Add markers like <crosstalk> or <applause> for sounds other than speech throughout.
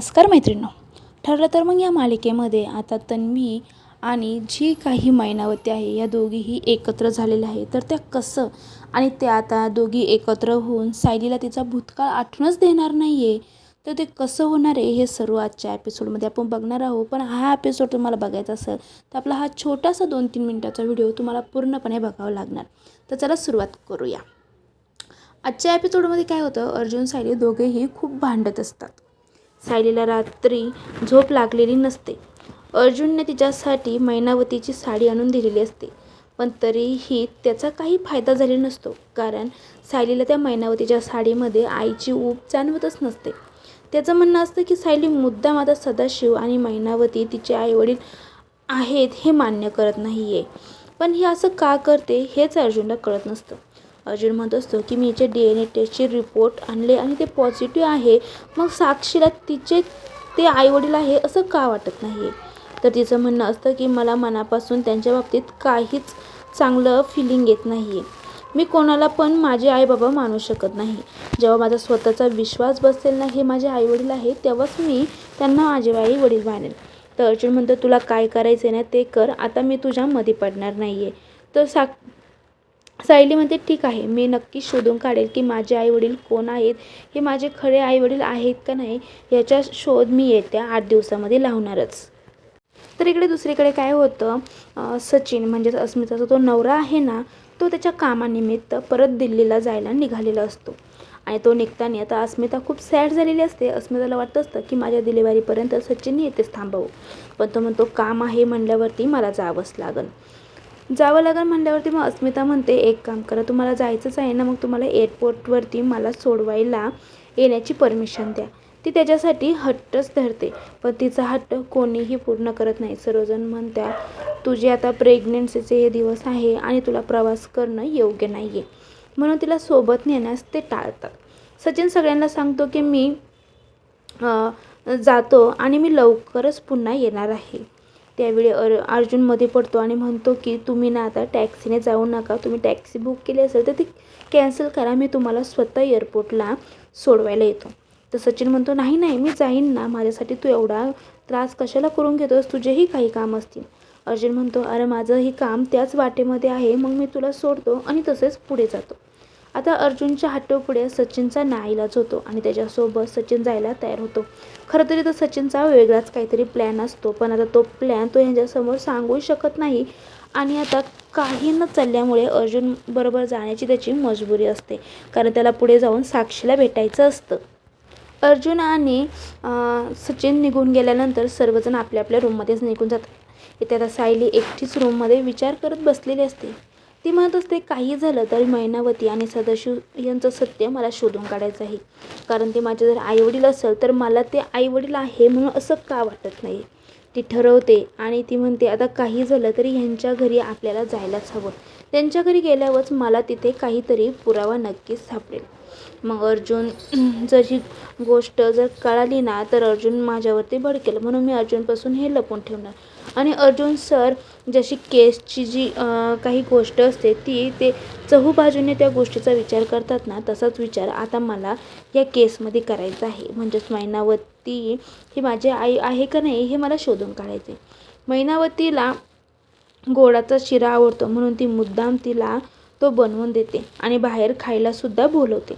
नमस्कार मैत्रिणींनो. ठरलं तर मग या मालिकेमध्ये आता तन्वी आणि जी काही मैनावती आहे या दोघीही एकत्र झालेल्या आहे. तर त्या कसं आणि त्या आता दोघी एकत्र होऊन सायलीला तिचा भूतकाळ आठवणच देणार नाही आहे तर ते कसं होणार आहे हे सर्व आजच्या एपिसोडमध्ये आपण बघणार आहोत. पण हा एपिसोड तुम्हाला बघायचा असेल तर आपला हा छोटासा दोन तीन मिनटाचा व्हिडिओ तुम्हाला पूर्णपणे बघावा लागणार. तर चला सुरुवात करूया. आजच्या एपिसोडमध्ये काय होतं अर्जुन सायली दोघेही खूप भांडत असतात. सायलीला रात्री झोप लागलेली नसते. अर्जुनने तिच्यासाठी मैनावतीची साडी आणून दिलेली असते. पण तरीही त्याचा काही फायदा झालेला नसतो कारण सायलीला त्या मैनावतीच्या साडीमध्ये आईची ऊब जाणवतच नसते. त्याचं म्हणणं असतं की सायली मुद्दाम आता सदाशिव आणि मैनावती तिचे आईवडील आहेत हे मान्य करत नाही आहे पण हे असं का करते हेच अर्जुनला कळत नसतं. अर्जुन म्हणत असतो की मी हिचे डी एन ए टेस्टचे रिपोर्ट आणले आणि ते पॉझिटिव्ह आहे. मग साक्षीला तिचे ते आईवडील आहे असं का वाटत नाही? आहे तर तिचं म्हणणं असतं की मला मनापासून त्यांच्या बाबतीत काहीच चांगलं फिलिंग येत नाही. आहे मी कोणाला पण माझे आई बाबा मानू शकत नाही. जेव्हा माझा स्वतःचा विश्वास बसेल ना हे माझे आईवडील आहे तेव्हाच मी त्यांना माझे आई वडील मानेल तर अर्जुन म्हणतो तुला काय करायचं आहे ना ते कर. आता मी तुझ्या मध्ये पडणार नाही आहे तर साक सायली म्हणते ठीक आहे. मी नक्की शोधून काढेल की माझे आईवडील कोण आहेत? हे माझे खरे आईवडील आहेत का नाही? याचा शोध मी येत्या आठ दिवसामध्ये लावणारच. तर इकडे दुसरीकडे काय होतं? सचिन म्हणजेच अस्मिताचा तो नवरा आहे ना तो त्याच्या कामानिमित्त परत दिल्लीला जायला निघालेला असतो. आणि तो निघताना आता अस्मिता खूप सॅड झालेली असते. अस्मिताला वाटत असतं की माझ्या डिलिव्हरीपर्यंत सचिनने येतेच थांबवू. पण तो म्हणतो काम आहे म्हणल्यावरती मला जावंच लागेल जावं लागेल म्हणल्यावरती मग अस्मिता म्हणते एक काम करा तुम्हाला जायचंच आहे ना मग तुम्हाला एअरपोर्टवरती मला सोडवायला येण्याची परमिशन द्या. ती त्याच्यासाठी हट्टच धरते पण तिचा हट्ट कोणीही पूर्ण करत नाही. सर्वजण म्हणत्या तुझे आता प्रेग्नन्सीचे हे दिवस आहे आणि तुला प्रवास करणं योग्य नाही आहे म्हणून तिला सोबत नेण्यास ते टाळतात. सचिन सगळ्यांना सांगतो की मी जातो आणि मी लवकरच पुन्हा येणार आहे. त्यावेळी अर अर्जुनमध्ये पडतो आणि म्हणतो की तुम्ही ना आता टॅक्सीने जाऊ नका. तुम्ही टॅक्सी बुक केली असेल तर ती कॅन्सल करा. मी तुम्हाला स्वतः एअरपोर्टला सोडवायला येतो. तर सचिन म्हणतो नाही नाही मी जाईन ना. माझ्यासाठी तू एवढा त्रास कशाला करून घेतोस? तुझेही काही काम असतील. अर्जुन म्हणतो अरे माझं हे काम त्याच वाटेमध्ये आहे. मग मी तुला सोडतो आणि तसेच पुढे जातो. आता अर्जुनच्या हट्टोपुढे सचिनचा नाईलाज होतो आणि त्याच्यासोबत सचिन जायला तयार होतो. खरं तरी तर सचिनचा वेगळाच काहीतरी प्लॅन असतो पण आता तो प्लॅन तो ह्यांच्यासमोर सांगू शकत नाही. आणि आता काही न चालल्यामुळे अर्जुन बरोबर जाण्याची त्याची मजबुरी असते कारण त्याला पुढे जाऊन साक्षीला भेटायचं असतं. अर्जुन आणि सचिन निघून गेल्यानंतर सर्वजण आपल्या आपल्या रूममध्येच निघून जातात. इथे आता सायली एकटीच रूममध्ये विचार करत बसलेली असते. ती म्हणत असते काही झालं तरी मैनावती आणि सदाशिव यांचं सत्य मला शोधून काढायचं आहे. कारण ते माझे जर आईवडील असेल तर मला ते आईवडील आहे म्हणून असं का वाटत नाही? ती ठरवते आणि ती म्हणते आता काही झालं तरी ह्यांच्या घरी आपल्याला जायलाच हवं. त्यांच्या घरी गेल्यावरच मला तिथे काहीतरी पुरावा नक्कीच सापडेल. मग अर्जुन <clears throat> जर ही गोष्ट जर कळाली ना तर अर्जुन माझ्यावरती भडकेल. म्हणून मी अर्जुनपासून हे लपून ठेवणार. आणि अर्जुन सर जशी केसची जी काही गोष्ट असते ती ते चहूबाजूने त्या गोष्टीचा विचार करतात ना तसाच विचार आता मला या केसमध्ये करायचा आहे. म्हणजेच मैनावती ही माझी आई आहे का नाही हे मला शोधून काढायचे मैनावतीला गोडाचा शिरा आवडतो म्हणून ती मुद्दाम तिला तो बनवून देते आणि बाहेर खायलासुद्धा बोलवते.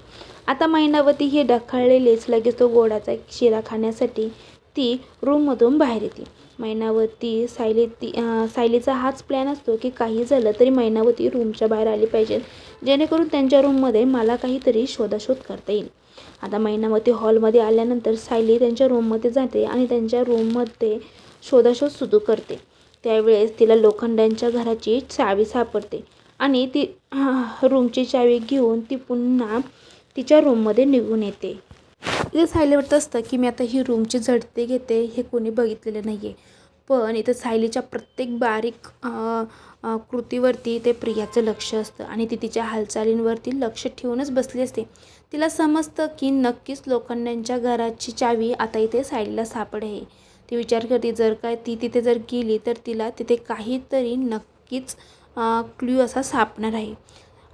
आता मैनावती ही डखाळलेलीच लगेच तो गोडाचा शिरा खाण्यासाठी ती रूममधून बाहेर येते. मैनावती सायली ती सायलीचा हाच प्लॅन असतो की काही झालं तरी मैनावती रूमच्या बाहेर आली पाहिजे. जेणेकरून त्यांच्या रूममध्ये मला काहीतरी शोधाशोध करता येईल. आता मैनावती हॉलमध्ये आल्यानंतर सायली त्यांच्या रूममध्ये जाते आणि त्यांच्या रूममध्ये शोधाशोध सुरू करते. त्यावेळेस तिला लोखंडांच्या घराची चावी सापडते आणि ती रूमची चावी घेऊन ती पुन्हा तिच्या रूममध्ये निघून येते. इथे सायली वाटत असतं की मी आता ही रूमची झडते घेते हे कोणी बघितलेलं नाही आहे पण इथं सायलीच्या प्रत्येक बारीक कृतीवरती ते प्रियाचं लक्ष असतं आणि ती तिच्या हालचालींवरती लक्ष ठेवूनच बसली असते. तिला समजतं की नक्कीच लोखंडांच्या घराची चावी आता इथे सायलीला सापड. आहे ती विचार करते जर काय ती तिथे जर गेली तर तिला तिथे काहीतरी नक्कीच क्ल्यू असा सापणार आहे.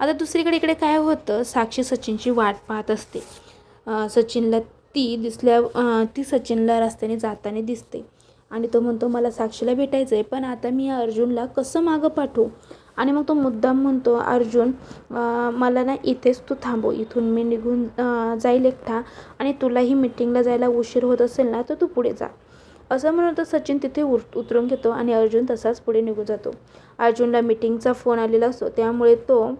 आता दुसरीकडे इकडे काय होतं साक्षी सचिनची वाट पाहत असते. सचिनला ती दिसल्या ती सचिनला रस्त्याने जाताना दिसते. आणि तो म्हणतो मला साक्षीला भेटायचं आहे पण आता मी या अर्जुनला कसं मागं पाठवू? आणि मग तो मुद्दाम म्हणतो अर्जुन मला ना इथेच तू थांबव इथून मी निघून जाईल एकटा आणि तुलाही मिटिंगला जायला उशीर होत असेल ना तर तू पुढे जा. असं म्हणून तर सचिन तिथे उत उतरून घेतो आणि अर्जुन तसाच पुढे निघून जातो. अर्जुनला मिटिंगचा फोन आलेला असतो त्यामुळे तो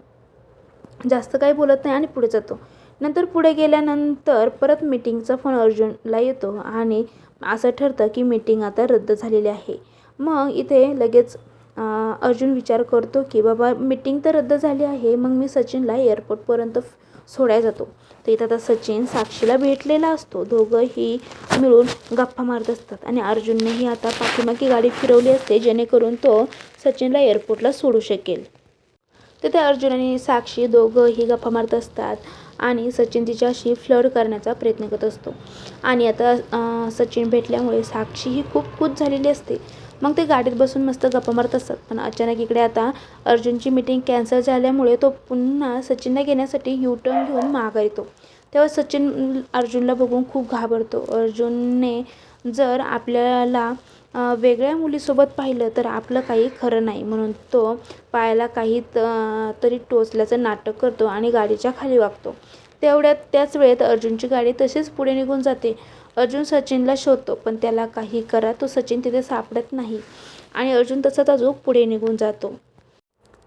जास्त काही बोलत नाही आणि पुढे जातो. नंतर पुढे गेल्यानंतर परत मीटिंगचा फोन अर्जुनला येतो आणि असं ठरतं की मीटिंग आता रद्द झालेली आहे. मग इथे लगेच अर्जुन विचार करतो की बाबा मीटिंग तर रद्द झाली आहे मग मी सचिनला एअरपोर्टपर्यंत सोडायला जातो. तर इथं आता सचिन साक्षीला भेटलेला असतो. दोघंही मिळून गप्पा मारत असतात. आणि अर्जुननेही आता पाठीमागे गाडी फिरवली असते जेणेकरून तो सचिनला एअरपोर्टला सोडू शकेल. तिथे अर्जुन आणि साक्षी दोघंही गप्पा मारत असतात. आणि सचिन तिच्याशी फ्लड करण्याचा प्रयत्न करत असतो. आणि आता सचिन भेटल्यामुळे साक्षी ही खूप खुश झालेली असते. मग ते गाडीत बसून मस्त गप्पा मारत असतात. पण अचानक इकडे आता अर्जुनची मीटिंग कॅन्सल झाल्यामुळे तो पुन्हा सचिनला घेण्यासाठी यू टर्न घेऊन माघार येतो. तेव्हा सचिन अर्जुनला बघून खूप घाबरतो. अर्जुनने जर आपल्याला वेगळ्या मुलीसोबत पाहिलं तर आपलं काही खरं नाही. म्हणून तो पायाला काही त- तरी टोचल्याचं नाटक करतो आणि गाडीच्या खाली वागतो. तेवढ्यात त्याच वेळेत अर्जुनची गाडी तशीच पुढे निघून जाते. अर्जुन सचिनला शोधतो पण त्याला काही करा तो सचिन तिथे सापडत नाही आणि अर्जुन तसाच अजून पुढे निघून जातो.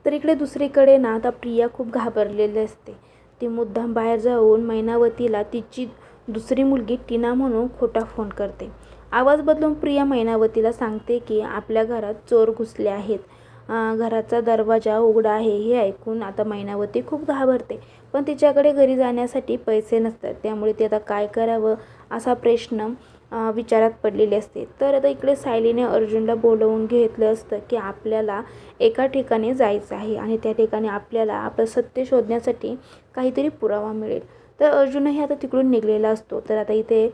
तर इकडे दुसरीकडे ना आता प्रिया खूप घाबरलेली असते. ती मुद्दाम बाहेर जाऊन मैनावतीला तिची दुसरी मुलगी टीना म्हणून खोटा फोन करते. आवाज बदलून प्रिया मैनावतीला सांगते की आपल्या घरात चोर घुसले आहेत. घराचा दरवाजा उघडा आहे हे ऐकून आता मैनावती खूप घाबरते. पण तिच्याकडे घरी जाण्यासाठी पैसे नसतात त्यामुळे ती आता काय करावं असा प्रश्न विचारात पडलेली असते. तर आता इकडे सायलीने अर्जुनला बोलवून घेतलं असतं की आपल्याला एका ठिकाणी जायचं आहे आणि त्या ठिकाणी आपल्याला आपलं सत्य शोधण्यासाठी काहीतरी पुरावा मिळेल. तर अर्जुनही आता तिकडून निघलेला असतो. तर आता इथे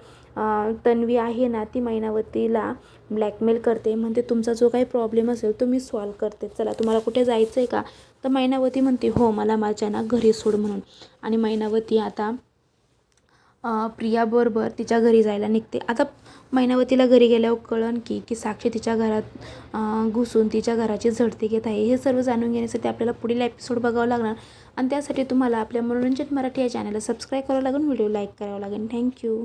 तन्वी आहे ना ती मैनावतीला ब्लॅकमेल करते. म्हणते तुमचा जो काही प्रॉब्लेम असेल तो मी सॉल्व करते. चला तुम्हाला कुठे जायचं आहे का? तर मैनावती म्हणते हो मला माझ्या ना घरी सोड म्हणून. आणि मैनावती आता प्रियाबरोबर तिच्या घरी जायला निघते. आता मैनावतीला घरी गेल्यावर कळन की की साक्षी तिच्या घरात घुसून तिच्या घराची झडती घेत आहे. हे सर्व जाणून घेण्यासाठी आपल्याला पुढील एपिसोड बघावं लागणार. आणि त्यासाठी तुम्हाला आपल्या मनोरंजन मराठी या चॅनलला सबस्क्राईब करावं लागेल व्हिडिओ लाईक करावं लागेल. थँक्यू